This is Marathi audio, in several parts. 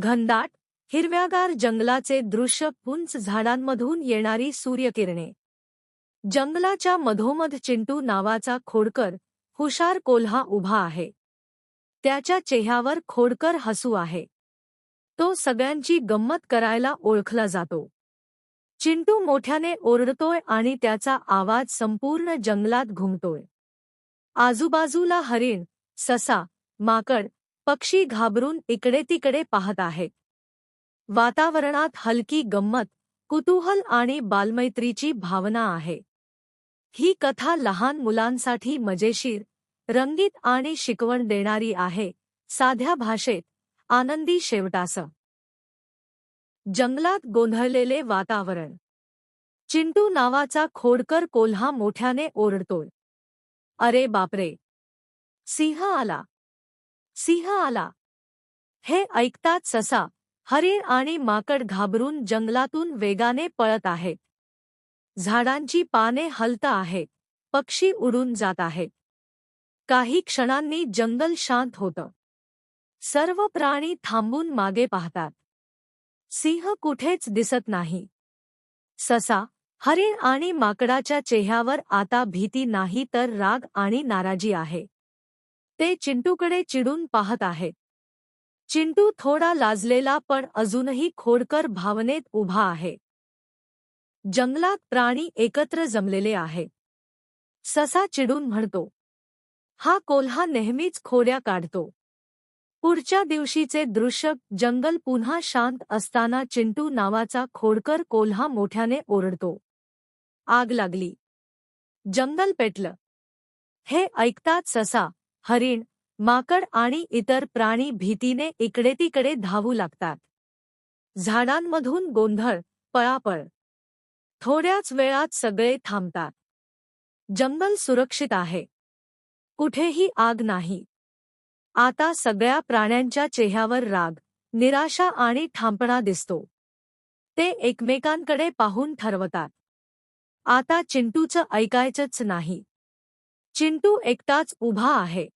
घनदाट हिरव्यागार जंगलाचे दृश्य उंच झाडांमधून येणारी सूर्यकिरणे. जंगलाच्या मधोमध चिंटू नावाचा खोडकर हुशार कोल्हा उभा आहे. त्याच्या चेह्यावर खोडकर हसू आहे. तो सगळ्यांची गंमत करायला ओळखला जातो. चिंटू मोठ्याने ओरडतोय आणि त्याचा आवाज संपूर्ण जंगलात घुमतोय. आजूबाजूला हरिण ससा माकड पक्षी घाबरून इकडे तिकडे पाहत आहेत वातावरणात हलकी गंमत कुतूहल आणि बालमैत्रीची भावना आहे. ही कथा लहान मुलांसाठी मजेशीर रंगीत आणि शिकवण देणारी आहे साध्या भाषेत आनंदी शेवटास. जंगलात गोंधळलेले वातावरण. चिंटू नावाचा खोडकर कोल्हा मोठ्याने ओरडतोय. अरे बापरे! सिंह आला. सिंह आला. हे ऐकताच ससा हरिण आणि माकड घाबरून जंगलातून वेगाने पळत आहेत झाडांची पाने हलत आहेत पक्षी उडून जात आहेत काही क्षणांनी जंगल शांत होतं. सर्व प्राणी थांबून मागे पाहतात. सिंह कुठेच दिसत नाही. ससा हरिण आणि माकडाच्या चेहऱ्यावर आता भीती नाही तर राग आणि नाराजी आहे. ते चिंटूकडे चिडून पाहत आहेत चिंटू थोडा लाजलेला पण अजूनही खोडकर भावनेत उभा आहे. जंगलात प्राणी एकत्र जमलेले आहे. ससा चिडून म्हणतो हा कोल्हा नेहमीच खोड्या काढतो. पुढच्या दिवशीचे दृश्य जंगल पुन्हा शांत असताना चिंटू नावाचा खोडकर कोल्हा मोठ्याने ओरडतो. आग लागली. जंगल पेटलं. हे ऐकताच ससा हरिण माकड आणि इतर प्राणी भीतीने इकडे तिकडे धावू लागतात. झाडांमधून गोंधळ पळापळ. थोड्याच वेळात सगळे थांबतात. जंगल सुरक्षित आहे. कुठेही आग नाही. आता सगळ्या प्राण्यांच्या चेहऱ्यावर राग निराशा आणि ठामपणा दिसतो. ते एकमेकांकडे पाहून ठरवतात. आता चिंटूचं ऐकायचंच नाही. चिंटू एकटाच उभा आहे.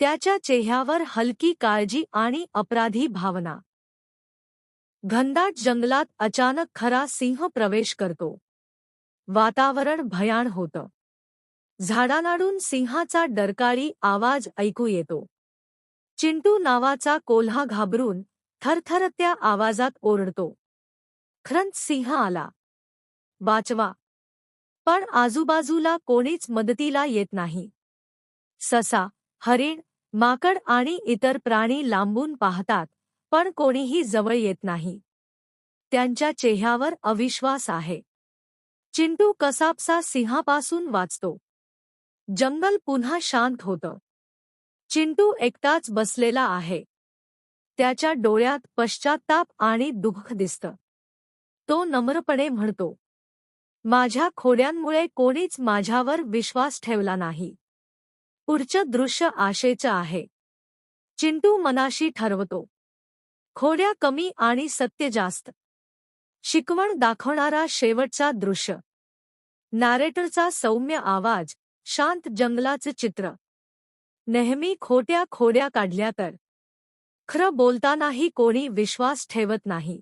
त्याच्या चेहऱ्यावर हलकी काळजी आणि अपराधी भावना. घनदाट जंगलात अचानक खरा सिंह प्रवेश करतो. वातावरण भयाण होतं. झाडानाडून सिंहाचा डरकाळी आवाज ऐकू येतो. चिंटू नावाचा कोल्हा घाबरून थरथरत्या आवाजात ओरडतो. ख्रंत सिंह आला. वाचवा. पण आजूबाजूला कोणीच मदतीला येत नाही. ससा हरिण माकड आणि इतर प्राणी लांबून पाहतात पण कोणीही जवळ येत नाही. त्यांच्या चेहऱ्यावर अविश्वास आहे. चिंटू कसापसा सिंहापासून वाचतो. जंगल पुन्हा शांत होतं. चिंटू एकटाच बसलेला आहे. त्याच्या डोळ्यात पश्चाताप आणि दुःख दिसतं. तो नम्रपणे म्हणतो माझ्या खोड्यांमुळे कोणीच माझ्यावर विश्वास ठेवला नाही. पुढचं दृश्य आशेचं आहे. चिंटू मनाशी ठरवतो. खोड्या कमी आणि सत्य जास्त. शिकवण दाखवणारा शेवटचा दृश्य. नॅरेटरचा सौम्य आवाज शांत जंगलाचं चित्र. नेहमी खोट्या खोड्या काढल्या तर. खरं बोलतानाही कोणी विश्वास ठेवत नाही.